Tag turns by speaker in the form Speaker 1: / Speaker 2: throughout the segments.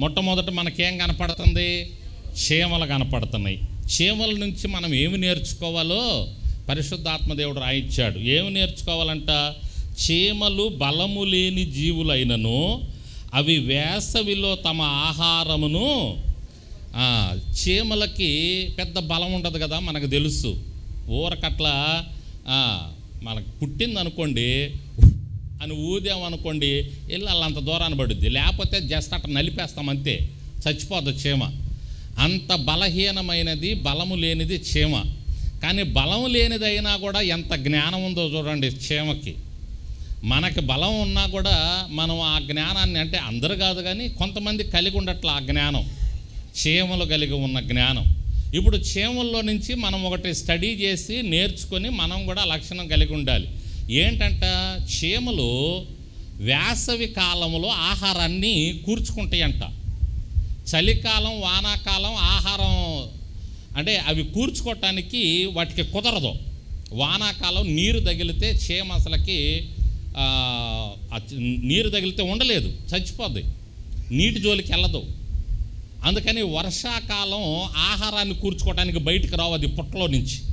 Speaker 1: మొట్టమొదట మనకేం కనపడుతుంది? చీమలు కనపడుతున్నాయి. చీమల నుంచి మనం ఏమి నేర్చుకోవాలో పరిశుద్ధాత్మదేవుడు రాయించాడు. ఏమి నేర్చుకోవాలంట? చీమలు బలము లేని జీవులైనను అవి వేసవిలో తమ ఆహారమును చీమలకి పెద్ద బలం ఉండదు కదా మనకు తెలుసు. ఊరకట్లా మనకు పుట్టింది అనుకోండి అని ఊదామనుకోండి వెళ్ళి అంత దూరాన్ని పడుద్ది. లేకపోతే జస్ట్ అట్లా నలిపేస్తాం అంతే చచ్చిపోద్ది చీమ అంత బలహీనమైనది బలము లేనిది చీమ కానీ బలం లేనిదైనా కూడా ఎంత జ్ఞానం ఉందో చూడండి చీమకి మనకి బలం ఉన్నా కూడా మనం ఆ జ్ఞానాన్ని అంటే అందరు కాదు కానీ కొంతమంది కలిగి ఉండట్ల ఆ జ్ఞానం. చీమలు కలిగి ఉన్న జ్ఞానం. ఇప్పుడు చీమల్లో నుంచి మనం ఒకటి స్టడీ చేసి నేర్చుకొని మనం కూడా లక్షణం కలిగి ఉండాలి. ఏంటంట? చీమలు వేసవి కాలంలో ఆహారాన్ని కూర్చుకుంటాయంట. చలికాలం వానాకాలం ఆహారం అంటే అవి కూర్చుకోవటానికి వాటికి కుదరదు. వానాకాలం నీరు తగిలితే చీమ అసలకి నీరు తగిలితే ఉండలేదు చచ్చిపోద్ది. నీటి జోలికి వెళ్ళదు. అందుకని వర్షాకాలం ఆహారాన్ని కూర్చుకోవడానికి బయటికి రావు అది పుట్టలో నుంచి.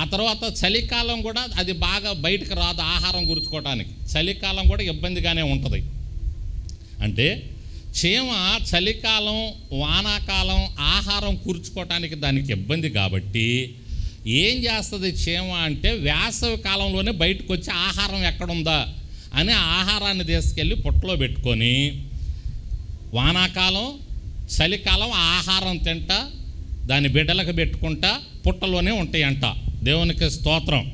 Speaker 1: ఆ తర్వాత చలికాలం కూడా అది బాగా బయటకు రాదు ఆహారం కూర్చుకోవడానికి చలికాలం కూడా ఇబ్బందిగానే ఉంటుంది. అంటే చీమ చలికాలం వానాకాలం ఆహారం కూర్చుకోవటానికి దానికి ఇబ్బంది కాబట్టి ఏం చేస్తుంది చీమ అంటే వేసవి కాలంలోనే బయటకు వచ్చి ఆహారం ఎక్కడుందా అని ఆహారాన్ని తీసుకెళ్ళి పుట్టలో పెట్టుకొని వానాకాలం చలికాలం ఆహారం తింటా దాని బిడ్డలకు పెట్టుకుంటా పుట్టలోనే ఉంటాయంట. దేవునికి స్తోత్రం.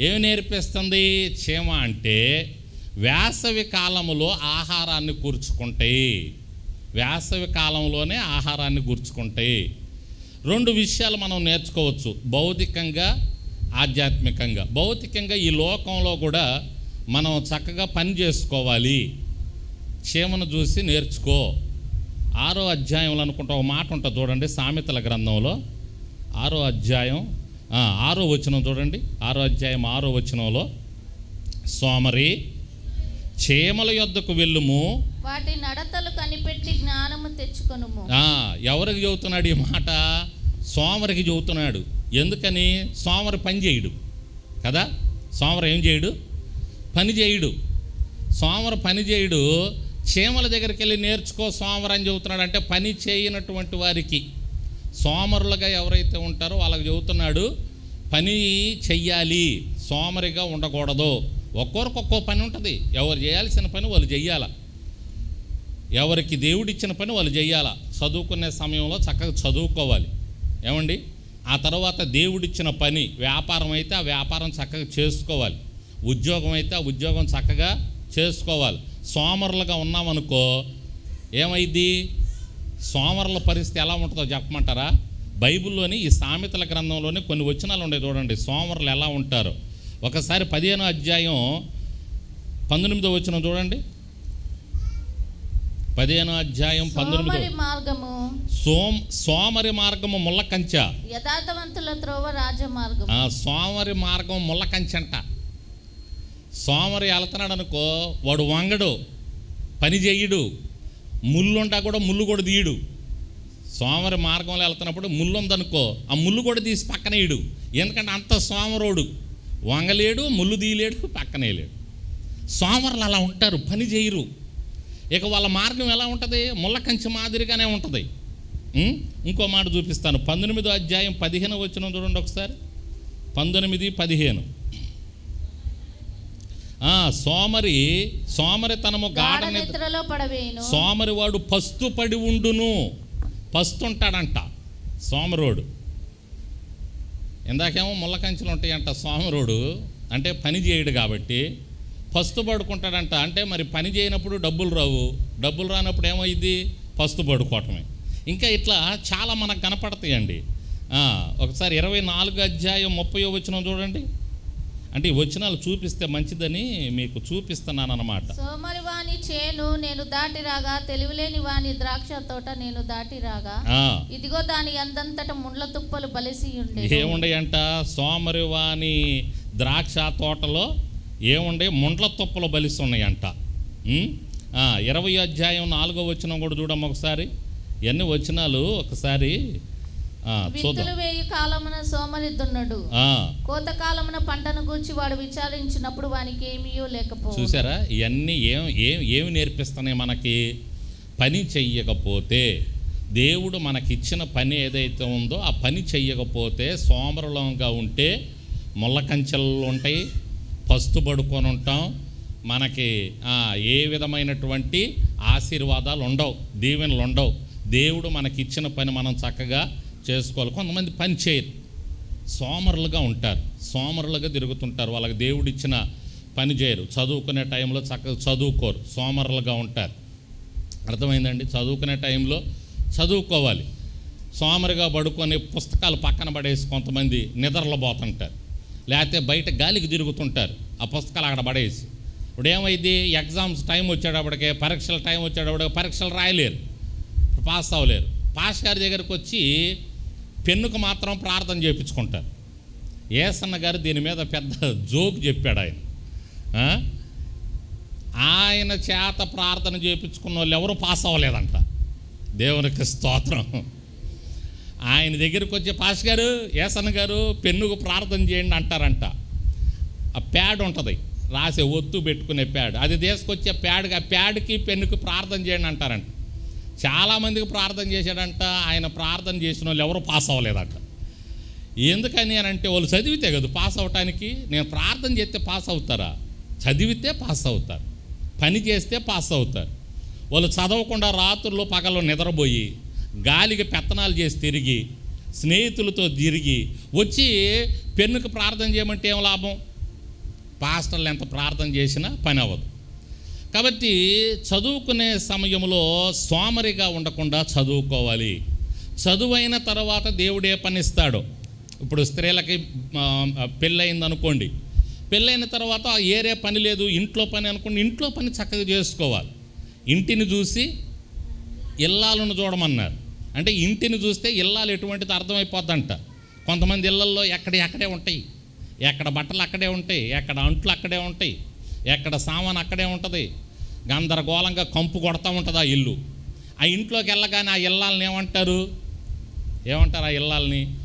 Speaker 1: ఏమి నేర్పిస్తుంది? చీమ అంటే వేసవి కాలంలో ఆహారాన్ని కూర్చుకుంటాయి. వేసవి కాలంలోనే ఆహారాన్ని కూర్చుకుంటాయి. రెండు విషయాలు మనం నేర్చుకోవచ్చు. భౌతికంగా ఆధ్యాత్మికంగా. భౌతికంగా ఈ లోకంలో కూడా మనం చక్కగా పని చేసుకోవాలి. చీమను చూసి నేర్చుకో. ఆరో అధ్యాయంలో అనుకుంటా ఒక మాట ఉంటుంది చూడండి సామెతల గ్రంథంలో. ఆరో అధ్యాయం ఆరో వచనం చూడండి. ఆరో అధ్యాయం ఆరో వచనంలో సోమరి చీమల యొద్దకు వెళ్ళుము.
Speaker 2: వాటి నడతలు కనిపెట్టి జ్ఞానము తెచ్చుకొనుము.
Speaker 1: ఎవరికి చెబుతున్నాడు ఈ మాట? సోమరికి చెబుతున్నాడు. ఎందుకని? సోమరి పని చేయడు కదా? సోమరు ఏం చేయడు? పని చేయడు. సోమరు పని చేయడు చీమల దగ్గరికి వెళ్ళి నేర్చుకో సోమరు అని చెబుతున్నాడు. అంటే పని చేయనటువంటి వారికి. సోమరులుగా ఎవరైతే ఉంటారో వాళ్ళకి చెబుతున్నాడు పని చెయ్యాలి సోమరిగా ఉండకూడదు. ఒక్కొరికి ఒక్కో పని ఉంటుంది. ఎవరు చేయాల్సిన పని వాళ్ళు చెయ్యాల. ఎవరికి దేవుడిచ్చిన పని వాళ్ళు చేయాల చదువుకునే సమయంలో చక్కగా చదువుకోవాలి. ఏమండి? ఆ తర్వాత దేవుడిచ్చిన పని వ్యాపారం అయితే ఆ వ్యాపారం చక్కగా చేసుకోవాలి. ఉద్యోగం అయితే ఆ ఉద్యోగం చక్కగా చేసుకోవాలి. సోమరులుగా ఉన్నామనుకో ఏమైంది సోమరుల పరిస్థితి ఎలా ఉంటుందో చెప్పమంటారా? బైబిల్లోని ఈ సామెతల గ్రంథంలోని కొన్ని వచనాలు ఉన్నాయి చూడండి. సోమరులు ఎలా ఉంటారు? ఒకసారి పదిహేనో అధ్యాయం పంతొమ్మిదో వచనం చూడండి. పదిహేనో అధ్యాయం పంతొమ్మిదో.
Speaker 2: మార్గము.
Speaker 1: సోమ సోమరి మార్గము ముళ్ళ కంచ.
Speaker 2: యథార్థవంతుల త్రోవ రాజమార్గము.
Speaker 1: ఆ సోమరి మార్గం ముళ్ళ కంచంట సోమరి వెళ్తున్నాడు అనుకో వాడు వంగడు పని చెయ్యడు ముళ్ళుంటా కూడా ముళ్ళు కూడా తీయడు. సోమరి మార్గంలో వెళ్తున్నప్పుడు ముళ్ళు ఉందనుకో ఆ ముళ్ళు కూడా తీసి పక్కనేయడు ఎందుకంటే అంత సోమరోడు. వంగలేడు ముళ్ళు తీయలేడు పక్కనేయలేడు సోమరులు అలా ఉంటారు పని చేయరు. ఇక వాళ్ళ మార్గం ఎలా ఉంటుంది? ముళ్ళ కంచె మాదిరిగానే ఉంటుంది. ఇంకో మాట చూపిస్తాను. పంతొమ్మిదో అధ్యాయం పదిహేను వచ్చిన చూడండి ఒకసారి. పంతొమ్మిది పదిహేను. సోమరి సోమరితనము గాఢ
Speaker 2: గాఢ
Speaker 1: నిద్ర.
Speaker 2: నిద్రలో పడవేయును.
Speaker 1: సోమరి వాడు పస్తు పడి ఉండును. పస్తుంటాడంట సోమరోడు. ఇందాకేమో ముళ్ళ కంచెలు ఉంటాయంట సోమరోడు. అంటే పని చేయడు కాబట్టి పస్తు పడుకుంటాడంట. అంటే మరి పని చేయనప్పుడు డబ్బులు రావు. డబ్బులు రానప్పుడు ఏమైంది పస్తు పడుకోవటమే. ఇంకా ఇట్లా చాలా మనకు కనపడతాయండి. ఒకసారి ఇరవై నాలుగు అధ్యాయం ముప్పై వచ్చిన చూడండి. అంటే వచనాలు చూపిస్తే మంచిదని మీకు చూపిస్తున్నాను అన్నమాట
Speaker 2: సోమరి వాని చేను నేను దాటి రాగా తెలివిలేని వాని ద్రాక్ష తోట నేను దాటి రాగా ఇదిగో దాని అందంతట ముండ్ల తుప్పలు బలిసి ఉండే
Speaker 1: ఏముండయంట? సోమరివాని ద్రాక్ష తోటలో ఏముండే ముండ్ల తుప్పలు బలిస్తున్నాయంట ఉం? ఆ, ఇరవై అధ్యాయం నాలుగో వచనం కూడా చూడమ్మ ఒకసారి. ఎన్ని వచనాలు? ఒకసారి
Speaker 2: విత్తులు వేయి కాలమున సోమరిద్దున్నాడు కోత కాలమున పంటను గూర్చి వాడు విచారించినప్పుడు వానికి ఏమీయో లేకపో
Speaker 1: చూసారా ఇవన్నీ ఏం ఏం ఏమి నేర్పిస్తున్నాయి మనకి? పని చెయ్యకపోతే దేవుడు మనకిచ్చిన పని ఏదైతే ఉందో ఆ పని చెయ్యకపోతే సోమరలంగా ఉంటే ముళ్ళ కంచెలు ఉంటాయి పస్తు పడుకొని ఉంటాం. మనకి ఏ విధమైనటువంటి ఆశీర్వాదాలు ఉండవు దీవెనలు ఉండవు. దేవుడు మనకిచ్చిన పని మనం చక్కగా చేసుకోవాలి. కొంతమంది పని చేయరు. సోమరులుగా ఉంటారు. సోమరులుగా తిరుగుతుంటారు. వాళ్ళకి దేవుడిచ్చిన పని చేయరు. చదువుకునే టైంలో చక్కగా చదువుకోరు. సోమరులుగా ఉంటారు. అర్థమైందండి? చదువుకునే టైంలో చదువుకోవాలి. సోమరిగా పడుకొని పుస్తకాలు పక్కన పడేసి కొంతమంది నిద్రలో పోతుంటారు. లేకపోతే బయట గాలికి తిరుగుతుంటారు. ఆ పుస్తకాలు అక్కడ పడేసి. ఇప్పుడు ఏమైంది? ఎగ్జామ్స్ టైం వచ్చేటప్పటికే పరీక్షల టైం వచ్చేటప్పటికి పరీక్షలు రాయలేరు. పాస్ అవ్వలేరు. పాస్ గారి దగ్గరికి వచ్చి పెన్నుకు మాత్రం ప్రార్థన చేయించుకుంటారు. ఏసన్న గారు దీని మీద పెద్ద జోక్ చెప్పాడు ఆయన. ఆయన చేత ప్రార్థన చేయించుకున్న వాళ్ళు ఎవరు పాస్ అవ్వలేదంట. దేవునికి స్తోత్రం. ఆయన దగ్గరికి వచ్చి పాస్ గారు ఏసన్న గారు పెన్నుకు ప్రార్థన చేయండి అంటారంట. ఆ ప్యాడ్ ఉంటుంది. రాసే ఒత్తు పెట్టుకునే ప్యాడ్. అది తీసుకొచ్చే ప్యాడ్కి ఆ ప్యాడ్కి పెన్నుకి ప్రార్థన చేయండి అంటారంట. చాలామందికి ప్రార్థన చేశాడంట. ఆయన ప్రార్థన చేసిన వాళ్ళు ఎవరు పాస్ అవ్వలేదంట. ఎందుకని అని అంటే వాళ్ళు చదివితే కదా పాస్ అవటానికి నేను ప్రార్థన చేస్తే పాస్ అవుతారా? చదివితే పాస్ అవుతారు. పని చేస్తే పాస్ అవుతారు. వాళ్ళు చదవకుండా రాత్రుల్లో పగలు నిద్రపోయి గాలికి పెత్తనాలు చేసి తిరిగి స్నేహితులతో తిరిగి వచ్చి పెన్నుకు ప్రార్థన చేయమంటే ఏం లాభం? పాస్టర్లు ఎంత ప్రార్థన చేసినా పని అవ్వదు. కాబట్టి చదువుకునే సమయంలో సోమరిగా ఉండకుండా చదువుకోవాలి. చదువైన తర్వాత దేవుడే పనిస్తాడు. ఇప్పుడు స్త్రీలకి పెళ్ళయింది అనుకోండి పెళ్ళైన తర్వాత ఏరే పని లేదు ఇంట్లో పని అనుకోండి ఇంట్లో పని చక్కగా చేసుకోవాలి. ఇంటిని చూసి ఇల్లాలను చూడమన్నారు. అంటే ఇంటిని చూస్తే ఇల్లాలు ఎటువంటిది అర్థమైపోద్దంట. కొంతమంది ఇళ్ళల్లో ఎక్కడ ఎక్కడే ఉంటాయి. ఎక్కడ బట్టలు అక్కడే ఉంటాయి ఎక్కడ అంట్లు అక్కడే ఉంటాయి. ఎక్కడ సామాన్ అక్కడే ఉంటుంది. గందరగోళంగా కంపు కొడతా ఉంటుంది ఆ ఇల్లు. ఆ ఇంట్లోకి వెళ్ళగానే ఆ ఇల్లాలని ఏమంటారు? ఏమంటారు ఆ ఇల్లాలని?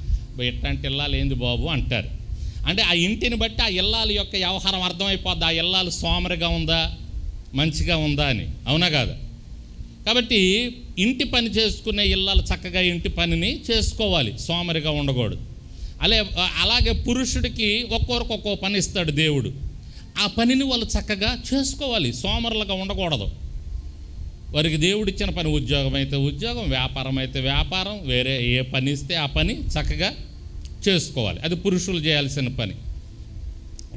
Speaker 1: ఎట్లాంటి ఇల్లాలు ఏంది బాబు? అంటారు. అంటే ఆ ఇంటిని బట్టి ఆ ఇల్లాల యొక్క వ్యవహారం అర్థమైపోద్ది. ఆ ఇల్లాలు సోమరిగా ఉందా? మంచిగా ఉందా అని. అవునా కాదు? కాబట్టి ఇంటి పని చేసుకునే ఇల్లాలు చక్కగా ఇంటి పనిని చేసుకోవాలి. సోమరిగా ఉండకూడదు. అలే అలాగే పురుషుడికి ఒక్కొరికి ఒక్కో పని ఇస్తాడు దేవుడు. ఆ పనిని వాళ్ళు చక్కగా చేసుకోవాలి. సోమరులుగా ఉండకూడదు. వారికి దేవుడిచ్చిన పని ఉద్యోగం అయితే ఉద్యోగం వ్యాపారం అయితే వ్యాపారం వేరే ఏ పని ఇస్తే ఆ పని చక్కగా చేసుకోవాలి. అది పురుషులు చేయాల్సిన పని.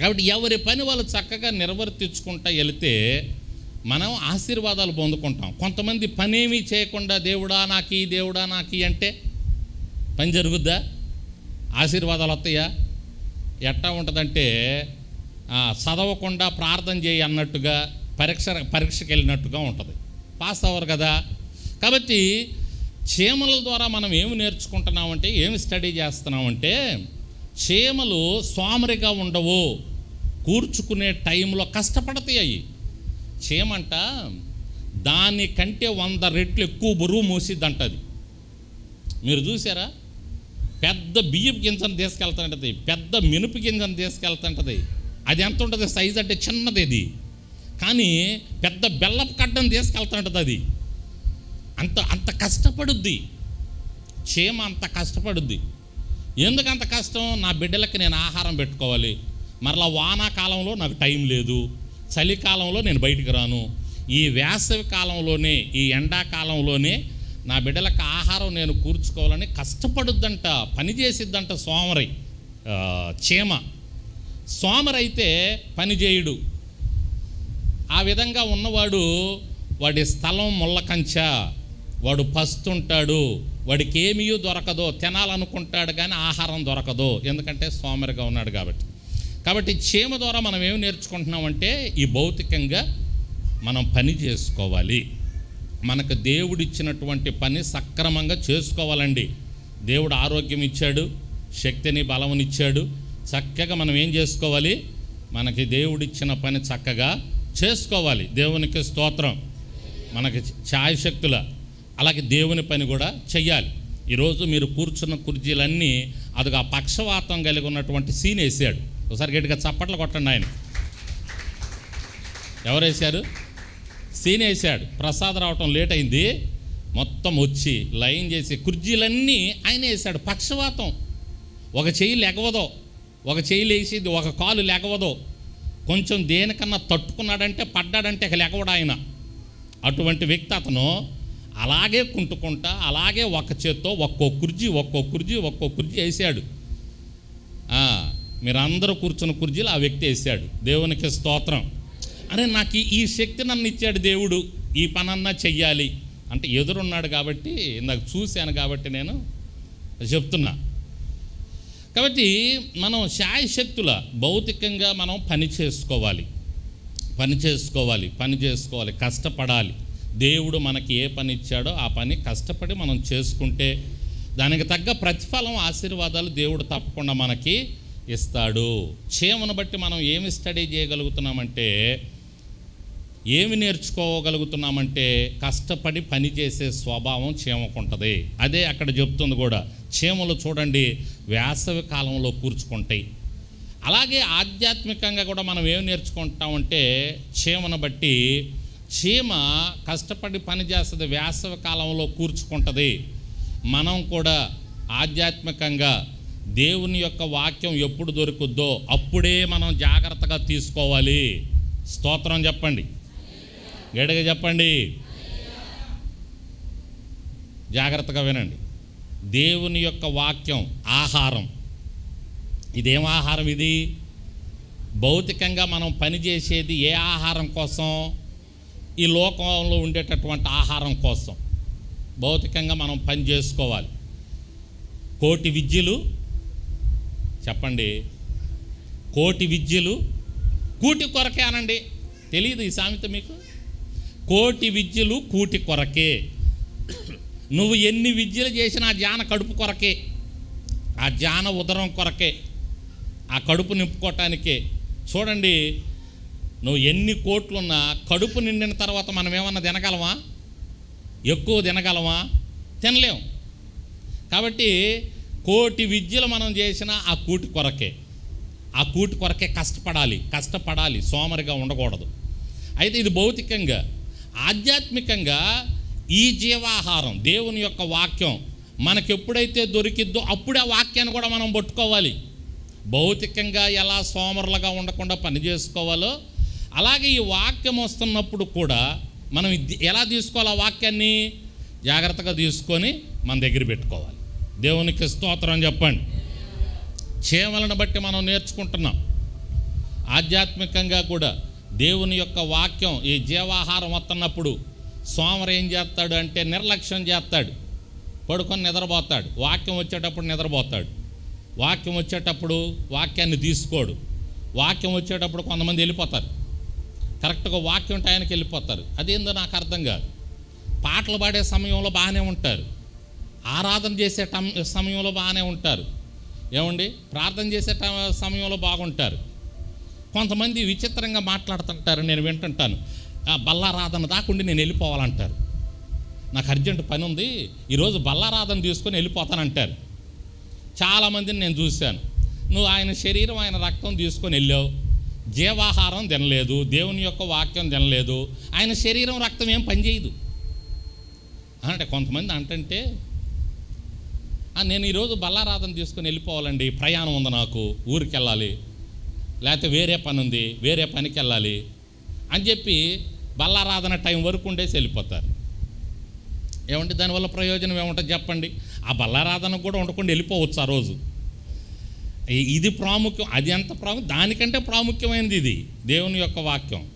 Speaker 1: కాబట్టి ఎవరి పని వాళ్ళు చక్కగా నిర్వర్తించుకుంటా వెళితే మనం ఆశీర్వాదాలు పొందుకుంటాం. కొంతమంది పనేమీ చేయకుండా దేవుడా నాకి దేవుడా నాకి అంటే పని జరుగుద్దా? ఆశీర్వాదాలు వస్తాయా? ఎట్టా ఉంటుందంటే చదవకుండా ప్రార్థన చేయి అన్నట్టుగా పరీక్ష పరీక్షకి వెళ్ళినట్టుగా ఉంటుంది. పాస్ అవ్వరు కదా. కాబట్టి చీమల ద్వారా మనం ఏమి నేర్చుకుంటున్నామంటే ఏమి స్టడీ చేస్తున్నామంటే చీమలు సోమరిగా ఉండవు కూర్చుకునే టైంలో కష్టపడతాయి అవి చీమంట దానికంటే వంద రెట్లు ఎక్కువ బరువు మోసిద్దంట అది మీరు చూసారా? పెద్ద బియ్యపు గింజను తీసుకెళ్తుంటుంది పెద్ద మినుపు గింజను తీసుకెళ్తుంటుంది అది ఎంత ఉంటుంది? సైజ్ అంటే చిన్నది ఇది కానీ పెద్ద బెల్లపు కడ్డను తీసుకెళ్తుంటుంది అది. అంత అంత కష్టపడుద్ది. చీమ అంత కష్టపడుద్ది. ఎందుకు అంత కష్టం? నా బిడ్డలకి నేను ఆహారం పెట్టుకోవాలి. మరలా వానాకాలంలో నాకు టైం లేదు. చలికాలంలో నేను బయటికి రాను. ఈ వేసవి కాలంలోనే ఈ ఎండాకాలంలోనే నా బిడ్డలకు ఆహారం నేను కూర్చుకోవాలని కష్టపడుద్దంట పని చేసిద్దంట సోమరి. చీమ. సోమరైతే పనిచేయుడు. ఆ విధంగా ఉన్నవాడు వాడి స్థలం ముళ్ళకంచ వాడు పస్తుంటాడు వాడికి ఏమీ దొరకదో తినాలనుకుంటాడు కానీ ఆహారం దొరకదు ఎందుకంటే సోమరిగా ఉన్నాడు కాబట్టి. కాబట్టి చీమ ద్వారా మనం ఏమి నేర్చుకుంటున్నామంటే ఈ భౌతికంగా మనం పని చేసుకోవాలి. మనకు దేవుడిచ్చినటువంటి పని సక్రమంగా చేసుకోవాలండి. దేవుడు ఆరోగ్యం ఇచ్చాడు శక్తిని బలమునిచ్చాడు చక్కగా మనం ఏం చేసుకోవాలి? మనకి దేవుడిచ్చిన పని చక్కగా చేసుకోవాలి. దేవునికి స్తోత్రం. మనకి ఛాయశక్తుల అలాగే దేవుని పని కూడా చెయ్యాలి. ఈరోజు మీరు కూర్చున్న కుర్చీలన్నీ అదిగా పక్షవాతం కలిగి ఉన్నటువంటి సీన్ వేసాడు. ఒకసారి గట్టిగా చప్పట్లు కొట్టండి ఆయన. ఎవరు వేశారు? సీన్ వేసాడు ప్రసాద్ రావటం లేట్ అయింది. మొత్తం వచ్చి లైన్ చేసి కుర్చీలన్నీ ఆయన వేసాడు పక్షవాతం. ఒక చెయ్యి లెగవదో ఒక చేయి లేచింది ఒక కాలు లెగవదో కొంచెం దేనికన్నా తట్టుకున్నాడంటే పడ్డాడంటే ఇక లెగవడు ఆయన. అటువంటి వ్యక్తి అతను అలాగే కుంటుకుంటా అలాగే ఒక చేత్తో ఒక్కో కుర్జీ ఒక్కో కుర్జీ ఒక్కో కుర్జీ వేసాడు. మీరందరూ కూర్చున్న కుర్జీలు ఆ వ్యక్తి వేసాడు. దేవునికి స్తోత్రం. అరే నాకు ఈ- శక్తి నన్ను ఇచ్చాడు దేవుడు ఈ పనన్నా చెయ్యాలి. అంటే ఎదురున్నాడు కాబట్టి నాకు చూశాను కాబట్టి నేను చెప్తున్నా. కాబట్టి మనం శాయశక్తుల భౌతికంగా మనం పని చేసుకోవాలి. పని చేసుకోవాలి పని చేసుకోవాలి కష్టపడాలి. దేవుడు మనకి ఏ పని ఇచ్చాడో ఆ పని కష్టపడి మనం చేసుకుంటే దానికి తగ్గ ప్రతిఫలం ఆశీర్వాదాలు దేవుడు తప్పకుండా మనకి ఇస్తాడు. క్షేమను బట్టి మనం ఏమి స్టడీ చేయగలుగుతున్నామంటే ఏమి నేర్చుకోగలుగుతున్నామంటే కష్టపడి పని చేసే స్వభావం చీమకుంటుంది. అదే అక్కడ చెప్తుంది కూడా. చీమలు చూడండి వేసవి కాలంలో కూర్చుకుంటాయి. అలాగే ఆధ్యాత్మికంగా కూడా మనం ఏం నేర్చుకుంటామంటే చీమను బట్టి చీమ కష్టపడి పని చేస్తుంది వేసవి కాలంలో కూర్చుకుంటుంది. మనం కూడా ఆధ్యాత్మికంగా దేవుని యొక్క వాక్యం ఎప్పుడు దొరుకుద్దో అప్పుడే మనం జాగ్రత్తగా తీసుకోవాలి. స్తోత్రం చెప్పండి. గట్టిగా చెప్పండి? జాగ్రత్తగా వినండి. దేవుని యొక్క వాక్యం ఆహారం. ఇదేం ఆహారం ఇది? భౌతికంగా మనం పనిచేసేది ఏ ఆహారం కోసం? ఈ లోకంలో ఉండేటటువంటి ఆహారం కోసం. భౌతికంగా మనం పని చేసుకోవాలి. కోటి విద్యలు? చెప్పండి. కోటి విద్యలు? కూటి కొరకే అనండి. తెలియదు ఈ సామెత మీకు? కోటి విద్యలు కూటి కొరకే. నువ్వు ఎన్ని విద్యలు చేసినా ఆ జాన కడుపు కొరకే. ఆ జాన ఉదరం కొరకే. ఆ కడుపు నింపుకోవటానికే చూడండి నువ్వు ఎన్ని కోట్లున్నా కడుపు నిండిన తర్వాత మనం ఏమన్నా తినగలమా? ఎక్కువ తినగలమా? తినలేం. కాబట్టి కోటి విద్యలు మనం చేసిన ఆ కూటి కొరకే. ఆ కూటి కొరకే కష్టపడాలి. కష్టపడాలి. సోమరిగా ఉండకూడదు. అయితే ఇది భౌతికంగా ఆధ్యాత్మికంగా ఈ జీవాహారం దేవుని యొక్క వాక్యం మనకెప్పుడైతే దొరికిద్దో అప్పుడే వాక్యాన్ని కూడా మనం పట్టుకోవాలి. భౌతికంగా ఎలా సోమరులుగా ఉండకుండా పని చేసుకోవాలో అలాగే ఈ వాక్యం వస్తున్నప్పుడు కూడా మనం ఎలా తీసుకోవాలి ఆ వాక్యాన్ని? జాగ్రత్తగా తీసుకొని మన దగ్గర పెట్టుకోవాలి. దేవునికి స్తోత్రం చెప్పండి. చేమలను బట్టి మనం నేర్చుకుంటున్నాం. ఆధ్యాత్మికంగా కూడా దేవుని యొక్క వాక్యం ఈ జీవాహారం వస్తున్నప్పుడు సోమరు ఏం చేస్తాడు అంటే నిర్లక్ష్యం చేస్తాడు. పడుకొని నిద్రపోతాడు. వాక్యం వచ్చేటప్పుడు నిద్రపోతాడు. వాక్యం వచ్చేటప్పుడు వాక్యాన్ని తీసుకోడు. వాక్యం వచ్చేటప్పుడు కొంతమంది వెళ్ళిపోతారు. కరెక్ట్గా వాక్యం టయానికి వెళ్ళిపోతారు. అదేందో నాకు అర్థం కాదు. పాటలు పాడే సమయంలో బాగానే ఉంటారు. ఆరాధన చేసే టం- సమయంలో బాగానే ఉంటారు. ఏమండి? ప్రార్థన చేసే ట- సమయంలో బాగుంటారు. కొంతమంది విచిత్రంగా మాట్లాడుతుంటారు నేను వింటుంటాను. బల్లారాధన దాకుండి నేను వెళ్ళిపోవాలంటారు. నాకు అర్జెంట్ పని ఉంది ఈరోజు బల్లారాధన తీసుకొని వెళ్ళిపోతానంటారు. చాలామందిని నేను చూశాను. నువ్వు ఆయన శరీరం ఆయన రక్తం తీసుకొని వెళ్ళావు. జీవాహారం తినలేదు దేవుని యొక్క వాక్యం తినలేదు. ఆయన శరీరం రక్తం ఏం పనిచేయదు అంటే కొంతమంది అంటుంటే నేను ఈరోజు బల్లారాధన తీసుకొని వెళ్ళిపోవాలండి ప్రయాణం ఉంది నాకు ఊరికి వెళ్ళాలి లేకపోతే వేరే పని ఉంది వేరే పనికి వెళ్ళాలి అని చెప్పి బల్లారాధన టైం వరకు ఉండేసి వెళ్ళిపోతారు. ఏమంటే దానివల్ల ప్రయోజనం ఏముంటుంది చెప్పండి? ఆ బల్లారాధన కూడా ఉండకుండా వెళ్ళిపోవచ్చు ఆ రోజు. ఇది ప్రాముఖ్యం అది ఎంత ప్రాముఖ్యం? దానికంటే ప్రాముఖ్యమైనది ఇది దేవుని యొక్క వాక్యం.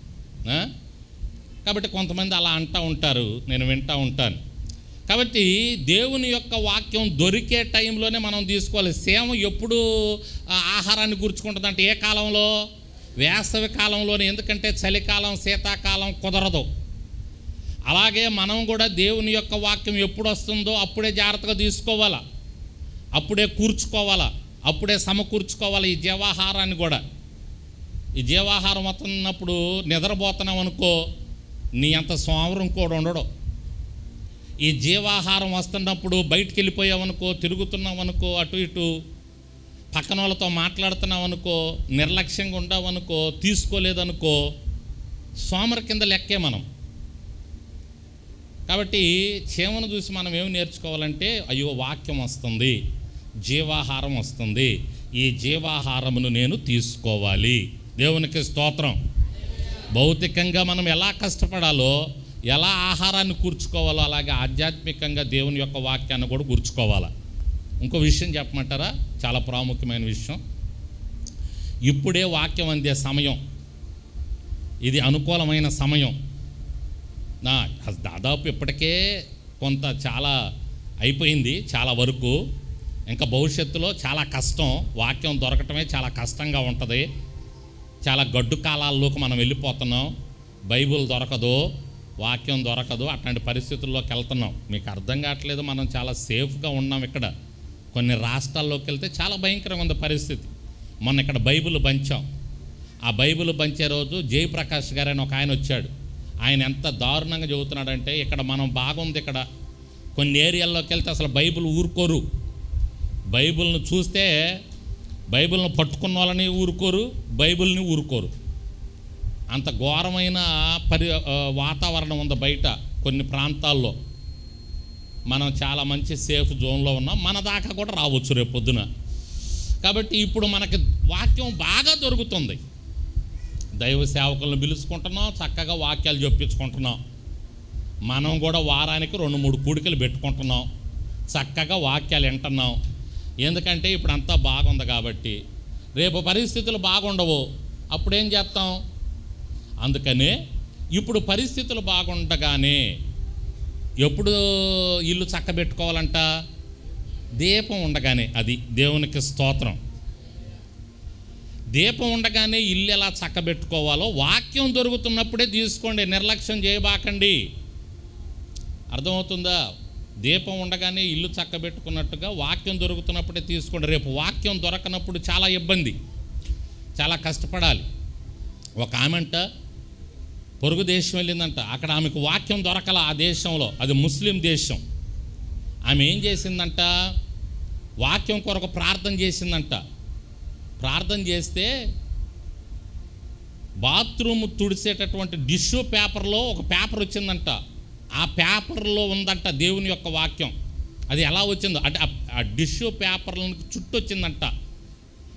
Speaker 1: కాబట్టి కొంతమంది అలా అంటూ ఉంటారు నేను వింటూ ఉంటాను. కాబట్టి దేవుని యొక్క వాక్యం దొరికే టైంలోనే మనం తీసుకోవాలి. సేమ ఎప్పుడు ఆహారాన్ని గుర్చుకుంటుంది అంటే ఏ కాలంలో? వేసవి కాలంలోనే. ఎందుకంటే చలికాలం శీతాకాలం కుదరదు. అలాగే మనం కూడా దేవుని యొక్క వాక్యం ఎప్పుడు వస్తుందో అప్పుడే జాగ్రత్తగా తీసుకోవాలా. అప్పుడే కూర్చుకోవాలా. అప్పుడే సమకూర్చుకోవాలి ఈ జీవాహారాన్ని కూడా. ఈ జీవాహారం వస్తున్నప్పుడు నిద్రపోతున్నాం అనుకో నీ అంత సోమరం కూడా ఉండడు. ఈ జీవాహారం వస్తున్నప్పుడు బయటికి వెళ్ళిపోయావనుకో తిరుగుతున్నావనుకో అటు ఇటు పక్కన వాళ్ళతో మాట్లాడుతున్నావనుకో నిర్లక్ష్యంగా ఉండవనుకో తీసుకోలేదనుకో సోమర కింద లెక్కే మనం. కాబట్టి చేమను చూసి మనం ఏమి నేర్చుకోవాలంటే అయ్యో వాక్యం వస్తుంది జీవాహారం వస్తుంది ఈ జీవాహారమును నేను తీసుకోవాలి. దేవునికి స్తోత్రం. భౌతికంగా మనం ఎలా కష్టపడాలో ఎలా ఆహారాన్ని కూర్చుకోవాలో అలాగే ఆధ్యాత్మికంగా దేవుని యొక్క వాక్యాన్ని కూడా కూర్చుకోవాలి ఇంకో విషయం చెప్పమంటారా? చాలా ప్రాముఖ్యమైన విషయం. ఇప్పుడే వాక్యం అందే సమయం. ఇది అనుకూలమైన సమయం. నా దాదాపు ఇప్పటికే కొంత చాలా అయిపోయింది చాలా వరకు. ఇంకా భవిష్యత్తులో చాలా కష్టం. వాక్యం దొరకటమే చాలా కష్టంగా ఉంటుంది. చాలా గడ్డు కాలాల్లోకి మనం వెళ్ళిపోతున్నాం. బైబుల్ దొరకదు. వాక్యం దొరకదు. అట్లాంటి పరిస్థితుల్లోకి వెళ్తున్నాం. మీకు అర్థం కావట్లేదు. మనం చాలా సేఫ్గా ఉన్నాం ఇక్కడ. కొన్ని రాష్ట్రాల్లోకి వెళ్తే చాలా భయంకరంగా ఉంది పరిస్థితి. మొన్న ఇక్కడ బైబిల్ పంచాం. ఆ బైబిల్ పంచే రోజు జయప్రకాష్ గారు అని ఒక ఆయన వచ్చాడు. ఆయన ఎంత దారుణంగా చెబుతున్నాడంటే ఇక్కడ మనం బాగుంది ఇక్కడ. కొన్ని ఏరియాల్లోకి వెళ్తే అసలు బైబిల్ ఊరుకోరు. బైబిల్ను చూస్తే బైబిల్ను పట్టుకున్న వాళ్ళని ఊరుకోరు బైబిల్ని ఊరుకోరు. అంత ఘోరమైన పరి వాతావరణం ఉంది బయట కొన్ని ప్రాంతాల్లో. మనం చాలా మంచి సేఫ్ జోన్లో ఉన్నాం. మన దాకా కూడా రావచ్చు రేపు పొద్దున. కాబట్టి ఇప్పుడు మనకి వాక్యం బాగా దొరుకుతుంది. దైవ సేవకులను పిలుచుకుంటున్నాం చక్కగా వాక్యాలు చెప్పించుకుంటున్నాం. మనం కూడా వారానికి రెండు మూడు కూడికలు పెట్టుకుంటున్నాం. చక్కగా వాక్యాలు వింటున్నాం. ఎందుకంటే ఇప్పుడు అంతా బాగుంది కాబట్టి. రేపు పరిస్థితులు బాగుండవు. అప్పుడు ఏం చేస్తాం? అందుకనే ఇప్పుడు పరిస్థితులు బాగుండగానే ఎప్పుడు ఇల్లు చక్కబెట్టుకోవాలంట. దీపం ఉండగానే అది దేవునికి స్తోత్రం. దీపం ఉండగానే ఇల్లు ఎలా చక్కబెట్టుకోవాలో వాక్యం దొరుకుతున్నప్పుడే తీసుకోండి నిర్లక్ష్యం చేయబాకండి. అర్థమవుతుందా? దీపం ఉండగానే ఇల్లు చక్కబెట్టుకున్నట్టుగా వాక్యం దొరుకుతున్నప్పుడే తీసుకోండి. రేపు వాక్యం దొరకనప్పుడు చాలా ఇబ్బంది చాలా కష్టపడాలి. ఒక ఆమెంట పొరుగు దేశం వెళ్ళిందంట. అక్కడ ఆమెకు వాక్యం దొరకల ఆ దేశంలో. అది ముస్లిం దేశం. ఆమె ఏం చేసిందంట? వాక్యం కొరకు ప్రార్థన చేసిందంట. ప్రార్థన చేస్తే బాత్రూమ్ తుడిసేటటువంటి డిష్యూ పేపర్లో ఒక పేపర్ వచ్చిందంట. ఆ పేపర్లో ఉందంట దేవుని యొక్క వాక్యం. అది ఎలా వచ్చిందో? అంటే ఆ- డిష్యూ పేపర్లకు చుట్టూ వచ్చిందంట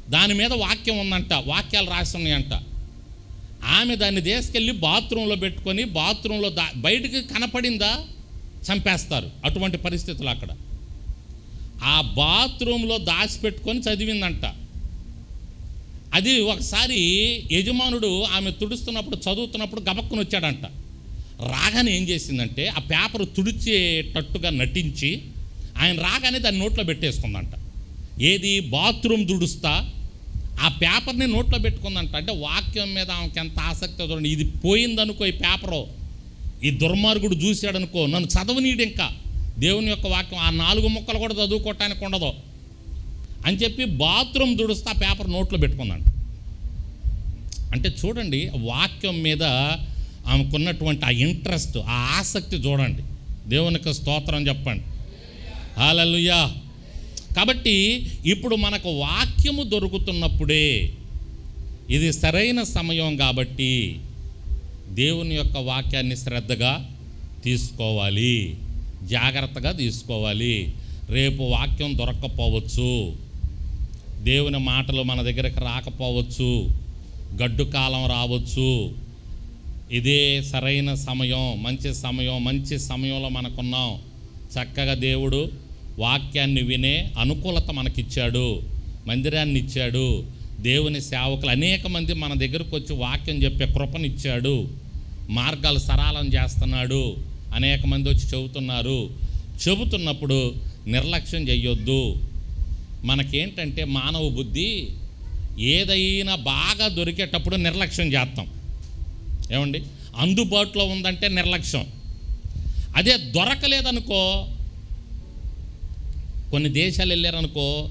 Speaker 1: దాని మీద వాక్యం ఉందంట. వాక్యాలు రాసి ఉన్నాయంట. ఆమె దాన్ని తీసుకెళ్ళి బాత్రూంలో పెట్టుకొని బాత్రూంలో దా బయటికి కనపడిందా? చంపేస్తారు. అటువంటి పరిస్థితులు అక్కడ. ఆ బాత్రూంలో దాచిపెట్టుకొని చదివిందంట. అది ఒకసారి యజమానుడు ఆమె తుడుస్తున్నప్పుడు చదువుతున్నప్పుడు గబక్కుని వచ్చాడంట. రాగానే ఏం చేసిందంటే ఆ పేపర్ తుడిచేటట్టుగా నటించి ఆయన రాగానే దాన్ని నోట్లో పెట్టేసుకుందంట. ఏది? బాత్రూమ్ తుడుస్తా? ఆ పేపర్ని నోట్లో పెట్టుకుందంట. అంటే వాక్యం మీద ఆమెకి ఎంత ఆసక్తి చూడండి. ఇది పోయిందనుకో ఈ పేపరు. ఈ దుర్మార్గుడు చూశాడనుకో. నన్ను చదవనీడు ఇంకా. దేవుని యొక్క వాక్యం ఆ నాలుగు ముక్కలు కూడా చదువుకోవటానికి ఉండదు. అని చెప్పి బాత్రూమ్ దుడుస్తా పేపర్ నోట్లో పెట్టుకుందంట. అంటే చూడండి వాక్యం మీద ఆమెకున్నటువంటి ఆ ఇంట్రెస్ట్ ఆ ఆసక్తి చూడండి. దేవునికి స్తోత్రం చెప్పండి. హాలలుయా కాబట్టి ఇప్పుడు మనకు వాక్యము దొరుకుతున్నప్పుడే ఇది సరైన సమయం కాబట్టి దేవుని యొక్క వాక్యాన్ని శ్రద్ధగా తీసుకోవాలి. జాగ్రత్తగా తీసుకోవాలి. రేపు వాక్యం దొరక్కపోవచ్చు. దేవుని మాటలు మన దగ్గరకు రాకపోవచ్చు. గడ్డు కాలం రావచ్చు. ఇదే సరైన సమయం మంచి సమయం మంచి సమయంలో మనకున్నాం. చక్కగా దేవుడు వాక్యాన్ని వినే అనుకూలత మనకిచ్చాడు మందిరాన్ని ఇచ్చాడు దేవుని సేవకులు అనేక మంది మన దగ్గరకు వచ్చి వాక్యం చెప్పే కృపనిచ్చాడు మార్గాలు సరళం చేస్తున్నాడు అనేక మంది వచ్చి చెబుతున్నారు. చెబుతున్నప్పుడు నిర్లక్ష్యం చెయ్యొద్దు. మనకేంటంటే మానవ బుద్ధి ఏదైనా బాగా దొరికేటప్పుడు నిర్లక్ష్యం చేస్తాం. ఏమండి? అందుబాటులో ఉందంటే నిర్లక్ష్యం. అదే దొరకలేదనుకో కొన్ని దేశాలు వెళ్ళారనుకో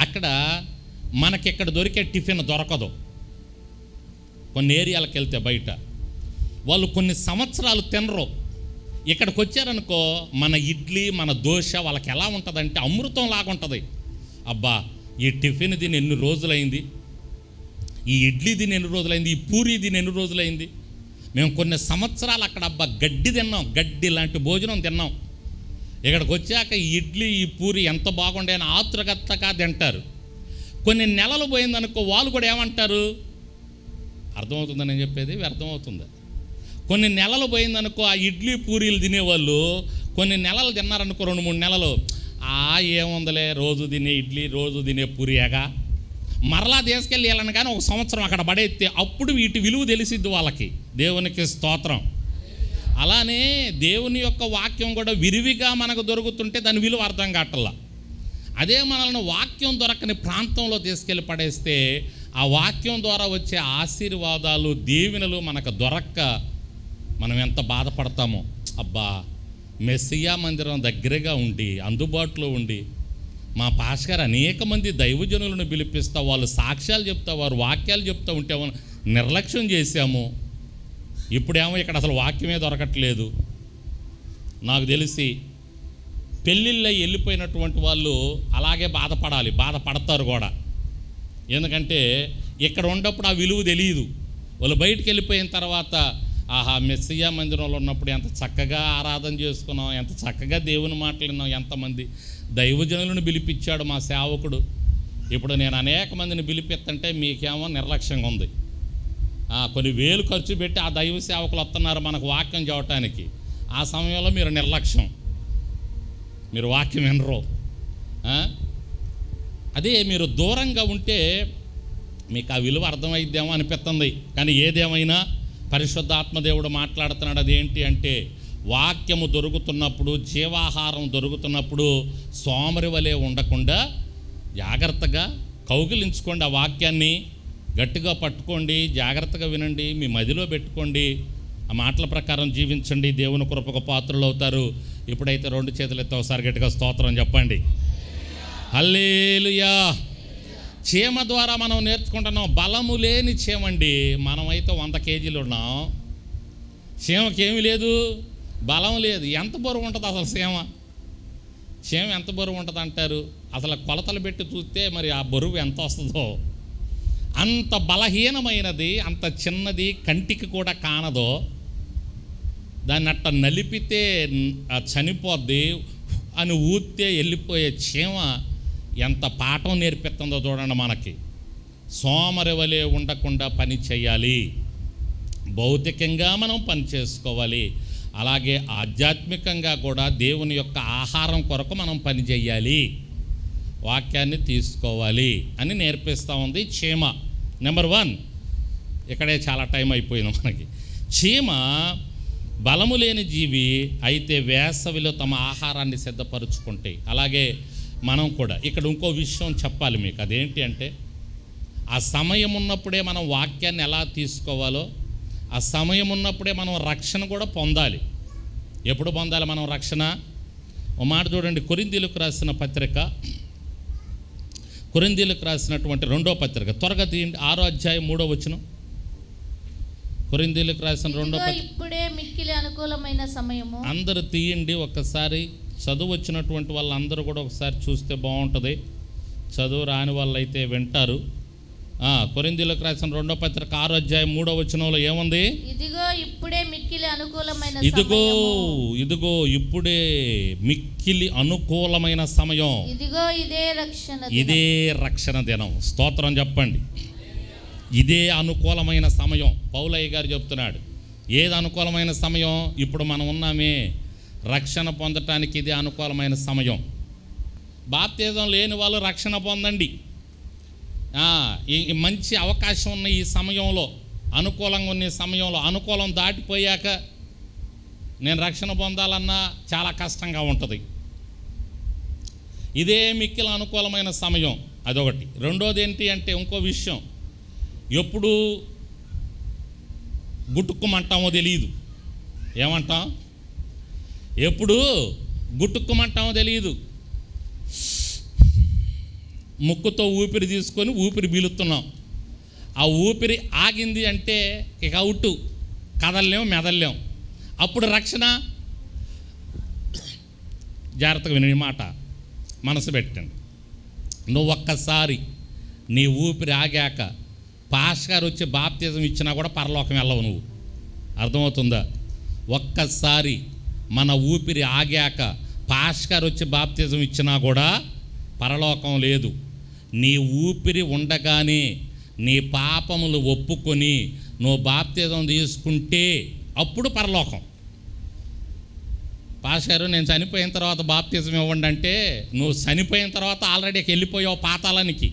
Speaker 1: అక్కడ మనకిక్కడ దొరికే టిఫిన్ దొరకదు. కొన్ని ఏరియాలకు వెళ్తే బయట. వాళ్ళు కొన్ని సంవత్సరాలు తినరు. ఇక్కడికి వచ్చారనుకో మన ఇడ్లీ మన దోశ వాళ్ళకి ఎలా ఉంటుందంటే అమృతం లాగా ఉంటుంది. అబ్బా ఈ టిఫిన్ దీని ఎన్ని రోజులైంది? ఈ ఇడ్లీ దీని ఎన్ని రోజులైంది? ఈ పూరి దీని ఎన్ని రోజులైంది? మేము కొన్ని సంవత్సరాలు అక్కడ అబ్బా గడ్డి తిన్నాం. గడ్డి లాంటి భోజనం తిన్నాం. ఇక్కడికి వచ్చాక ఈ ఇడ్లీ ఈ పూరి ఎంత బాగుండే అని ఆతురగత్తగా తింటారు. కొన్ని నెలలు పోయిందనుకో వాళ్ళు కూడా ఏమంటారు? అర్థమవుతుందని నేను చెప్పేది? వ్యర్థమవుతుంది? కొన్ని నెలలు పోయిందనుకో ఆ ఇడ్లీ పూరీలు తినేవాళ్ళు కొన్ని నెలలు తిన్నారనుకో రెండు మూడు నెలలు ఆ ఏముందలే రోజు తినే ఇడ్లీ రోజు తినే పూరియాగా. మరలా తీసుకెళ్ళి వెళ్ళను కానీ ఒక సంవత్సరం అక్కడ పడేస్తే అప్పుడు వీటి విలువ తెలిసిద్ది వాళ్ళకి. దేవునికి స్తోత్రం. అలానే దేవుని యొక్క వాక్యం కూడా విరివిగా మనకు దొరుకుతుంటే దాని విలువ అర్థం కావట్లా. అదే మనల్ని వాక్యం దొరకని ప్రాంతంలో తీసుకెళ్ళి పడేస్తే ఆ వాక్యం ద్వారా వచ్చే ఆశీర్వాదాలు దీవెనలు మనకు దొరక్క మనం ఎంత బాధపడతామో. అబ్బా మెస్సియా మందిరం దగ్గరగా ఉండి అందుబాటులో ఉండి మా పాస్ గారు అనేక మంది దైవజనులను పిలిపిస్తా వాళ్ళు సాక్ష్యాలు చెప్తా వారు వాక్యాలు చెప్తూ ఉంటే నిర్లక్ష్యం చేశాము? ఇప్పుడేమో ఇక్కడ అసలు వాక్యమే దొరకట్లేదు. నాకు తెలిసి పెళ్ళిళ్ళై వెళ్ళిపోయినటువంటి వాళ్ళు అలాగే బాధపడాలి బాధపడతారు కూడా. ఎందుకంటే ఇక్కడ ఉన్నప్పుడు ఆ విలువ తెలియదు వాళ్ళు బయటికి వెళ్ళిపోయిన తర్వాత ఆహా మెస్సియా మందిరంలో ఉన్నప్పుడు ఎంత చక్కగా ఆరాధన చేసుకున్నాం ఎంత చక్కగా దేవుని మాట్లాడినాం ఎంతమంది దైవజనులను పిలిపించాడు మా సేవకుడు. ఇప్పుడు నేను అనేక మందిని పిలిపిస్తుంటే మీకేమో నిర్లక్ష్యంగా ఉంది. కొన్ని వేలు ఖర్చు పెట్టి ఆ దైవ సేవకులు వస్తున్నారు మనకు వాక్యం చెప్పటానికి ఆ సమయంలో మీరు నిర్లక్ష్యం. మీరు వాక్యం వినరు. అదే మీరు దూరంగా ఉంటే మీకు ఆ విలువ అర్థమైద్దేమో అనిపిస్తుంది. కానీ ఏదేమైనా పరిశుద్ధాత్మదేవుడు మాట్లాడుతున్నాడు అదేంటి అంటే వాక్యము దొరుకుతున్నప్పుడు జీవాహారం దొరుకుతున్నప్పుడు సోమరి వలె ఉండకుండా జాగ్రత్తగా కౌగిలించుకోండి ఆ వాక్యాన్ని. గట్టిగా పట్టుకోండి జాగ్రత్తగా వినండి మీ మదిలో పెట్టుకోండి. ఆ మాటల ప్రకారం జీవించండి దేవుని కృపకు పాత్రలు అవుతారు ఇప్పుడైతే రెండు చేతులు ఎత్తే ఒకసారి గట్టిగా స్తోత్రం చెప్పండి. హల్లేలుయా. చీమ ద్వారా మనం నేర్చుకుంటున్నాం బలము లేని చీమండి మనమైతే వంద కేజీలు ఉన్నాం. చీమకి ఏమీ లేదు బలం లేదు. ఎంత బరువు ఉంటుంది అసలు చీమ? చీమ ఎంత బరువు ఉంటుంది అంటారు అసలు కొలతలు పెట్టి చూస్తే మరి ఆ బరువు ఎంత వస్తుందో. అంత బలహీనమైనది అంత చిన్నది కంటికి కూడా కానదో దాన్ని అట్ట నలిపితే చనిపోద్ది అని ఊతే వెళ్ళిపోయే చీమ ఎంత పాఠం నేర్పిస్తుందో చూడండి మనకి. సోమరివలే ఉండకుండా పని చేయాలి. భౌతికంగా మనం పని చేసుకోవాలి. అలాగే ఆధ్యాత్మికంగా కూడా దేవుని యొక్క ఆహారం కొరకు మనం పని చేయాలి. వాక్యాన్ని తీసుకోవాలి అని నేర్పిస్తూ ఉంది చీమ. నెంబర్ వన్ ఇక్కడే చాలా టైం అయిపోయింది మనకి. చీమ బలము లేని జీవి అయితే వేసవిలో తమ ఆహారాన్ని సిద్ధపరుచుకుంటాయి అలాగే మనం కూడా. ఇక్కడ ఇంకో విషయం చెప్పాలి మీకు. అదేంటి అంటే ఆ సమయం ఉన్నప్పుడే మనం వాక్యాన్ని ఎలా తీసుకోవాలో ఆ సమయం ఉన్నప్పుడే మనం రక్షణ కూడా పొందాలి. ఎప్పుడు పొందాలి మనం రక్షణ? ఓ మాట చూడండి కొరిందీలకు రాసిన పత్రిక కొరిందీలకు రాసినటువంటి రెండో పత్రిక. త్వరగా తీయండి. ఆరో అధ్యాయం మూడో వచనం. కొరిందీలకు రాసిన రెండో
Speaker 2: ఇప్పుడే మిక్కిలి అనుకూలమైన సమయము.
Speaker 1: అందరూ తీయండి. ఒక్కసారి చదువు వచ్చినటువంటి వాళ్ళందరూ కూడా ఒకసారి చూస్తే బాగుంటుంది. చదువు రాని వాళ్ళైతే వింటారు. ఆ, కొరింథీయులకు రాసిన రెండో పత్రిక ఆరో అధ్యాయం మూడో వచనంలో ఏముంది?
Speaker 2: ఇదిగో ఇప్పుడే మిక్కిలి అనుకూలమైన
Speaker 1: ఇదిగో. ఇదిగో ఇప్పుడే మిక్కిలి అనుకూలమైన సమయం.
Speaker 2: ఇదిగో ఇదే రక్షణ దినం.
Speaker 1: ఇదే రక్షణ దినం. స్తోత్రం చెప్పండి. ఇదే అనుకూలమైన సమయం. పౌలయ్య గారు చెప్తున్నాడు. ఏది అనుకూలమైన సమయం? ఇప్పుడు మనం ఉన్నామే. రక్షణ పొందటానికి ఇదే అనుకూలమైన సమయం. బాప్తీజం లేని వాళ్ళు రక్షణ పొందండి. మంచి అవకాశం ఉన్న ఈ సమయంలో అనుకూలంగా ఉన్న సమయంలో అనుకూలం దాటిపోయాక నేను రక్షణ పొందాలన్నా చాలా కష్టంగా ఉంటుంది. ఇదే మిక్కిల అనుకూలమైన సమయం అదొకటి. రెండోది ఏంటి అంటే ఇంకో విషయం. ఎప్పుడు గుట్టుక్కుమంటామో తెలియదు ఏమంటాం? ఎప్పుడు గుట్టుక్కుమంటామో తెలియదు ముక్కుతో ఊపిరి తీసుకొని ఊపిరి పీలుస్తున్నాం ఆ ఊపిరి ఆగింది అంటే ఇక అవుట్. కదలలేం మెదలలేం. అప్పుడు రక్షణ. జాగ్రత్తగా వినని మాట. మనసు పెట్టండి. నువ్వు ఒక్కసారి నీ ఊపిరి ఆగాక పాష్ గారు వచ్చి బాప్తిజం ఇచ్చినా కూడా పరలోకం వెళ్ళవు నువ్వు. అర్థమవుతుందా? ఒక్కసారి మన ఊపిరి ఆగాక పాష్ గారు వచ్చి బాప్తిజం ఇచ్చినా కూడా పరలోకం లేదు. నీ ఊపిరి ఉండగానే నీ పాపములు ఒప్పుకొని నువ్వు బాప్తిజం తీసుకుంటే అప్పుడు పరలోకం. పాషారు గారు నేను చనిపోయిన తర్వాత బాప్తిజం ఇవ్వండి అంటే నువ్వు చనిపోయిన తర్వాత ఆల్రెడీ వెళ్ళిపోయావు పాతాళానికి.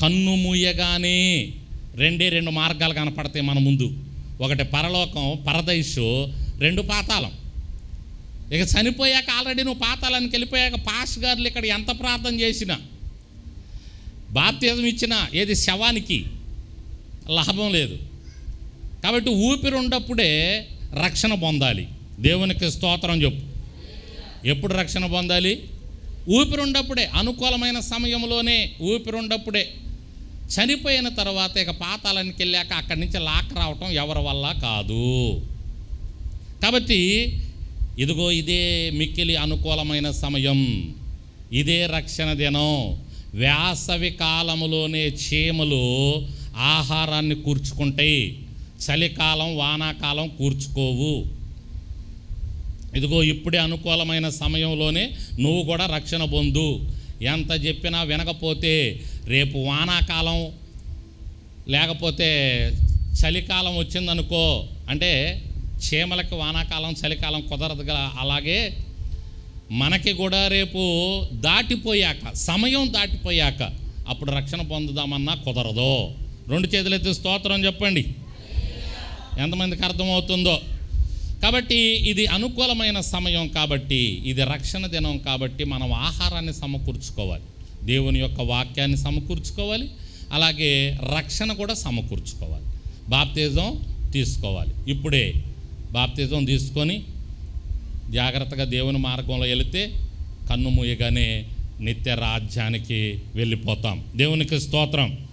Speaker 1: కన్ను మూయగానే రెండే రెండు మార్గాలు కనపడతాయి మన ముందు. ఒకటి పరలోకం పరదైషు రెండు పాతాళం. ఇక చనిపోయాక ఆల్రెడీ నువ్వు పాతాళానికి వెళ్ళిపోయాక పాస్ గారులు ఇక్కడ ఎంత ప్రార్థన చేసినా బాప్తిజం ఇచ్చిన ఏది శవానికి? లాభం లేదు. కాబట్టి ఊపిరి ఉన్నప్పుడే రక్షణ పొందాలి. దేవునికి స్తోత్రం చెప్పు. ఎప్పుడు రక్షణ పొందాలి? ఊపిరి ఉన్నప్పుడే అనుకూలమైన సమయంలోనే ఊపిరి ఉన్నప్పుడే చనిపోయిన తర్వాత ఇక పాతాళానికి వెళ్ళాక అక్కడి నుంచి లాక్ రావటం ఎవరి వల్ల కాదు. కాబట్టి ఇదిగో ఇదే మిక్కిలి అనుకూలమైన సమయం. ఇదే రక్షణ దినం. వేసవి కాలంలోనే చీమలు ఆహారాన్ని కూర్చుకుంటాయి. చలికాలం వానాకాలం కూర్చుకోవు. ఇదిగో ఇప్పుడే అనుకూలమైన సమయంలోనే నువ్వు కూడా రక్షణ పొందు. ఎంత చెప్పినా వినకపోతే రేపు వానాకాలం లేకపోతే చలికాలం వచ్చిందనుకో అంటే చీమలకి వానాకాలం చలికాలం కుదరదు కదా అలాగే మనకి కూడా రేపు దాటిపోయాక సమయం దాటిపోయాక అప్పుడు రక్షణ పొందుదామన్నా కుదరదు. రెండు చేతులైతే స్తోత్రం చెప్పండి. ఎంతమందికి అర్థమవుతుందో? కాబట్టి ఇది అనుకూలమైన సమయం కాబట్టి ఇది రక్షణ దినం కాబట్టి మనం ఆహారాన్ని సమకూర్చుకోవాలి. దేవుని యొక్క వాక్యాన్ని సమకూర్చుకోవాలి. అలాగే రక్షణ కూడా సమకూర్చుకోవాలి. బాప్తిజం తీసుకోవాలి. ఇప్పుడే బాప్తిజం తీసుకొని జాగ్రత్తగా దేవుని మార్గంలో వెళితే కన్ను మూయగానే నిత్య రాజ్యానికి వెళ్ళిపోతాం. దేవునికి స్తోత్రం.